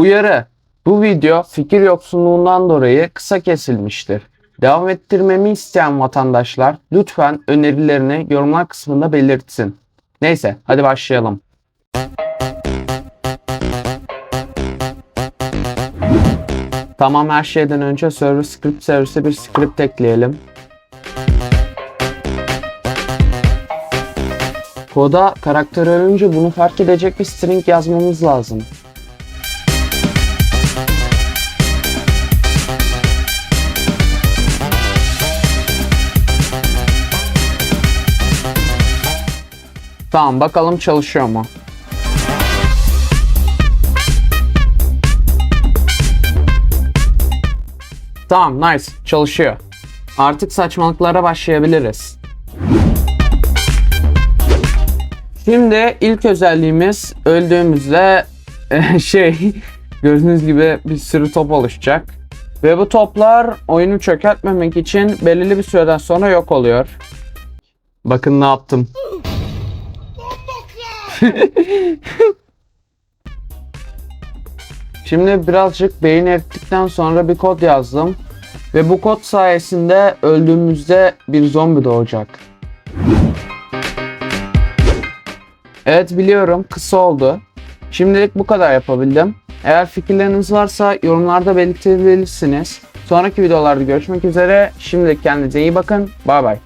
Uyarı. Bu video fikir yoksunluğundan dolayı kısa kesilmiştir. Devam ettirmemi isteyen vatandaşlar lütfen önerilerini yorumlar kısmında belirtsin. Neyse hadi başlayalım. Tamam her şeyden önce server script servise bir script ekleyelim. Koda karakter ölünce bunu fark edecek bir string yazmamız lazım. Tamam bakalım çalışıyor mu? Tamam nice çalışıyor. Artık saçmalıklara başlayabiliriz. Şimdi ilk özelliğimiz öldüğümüzde şey gördüğünüz gibi bir sürü top oluşacak. Ve bu toplar oyunu çökertmemek için belirli bir süreden sonra yok oluyor. Bakın ne yaptım. Şimdi birazcık beyin erittikten sonra bir kod yazdım. Ve bu kod sayesinde öldüğümüzde bir zombi doğacak. Evet biliyorum kısa oldu. Şimdilik bu kadar yapabildim. Eğer fikirleriniz varsa yorumlarda belirtebilirsiniz. Sonraki videolarda görüşmek üzere. Şimdilik kendinize iyi bakın. Bay bay.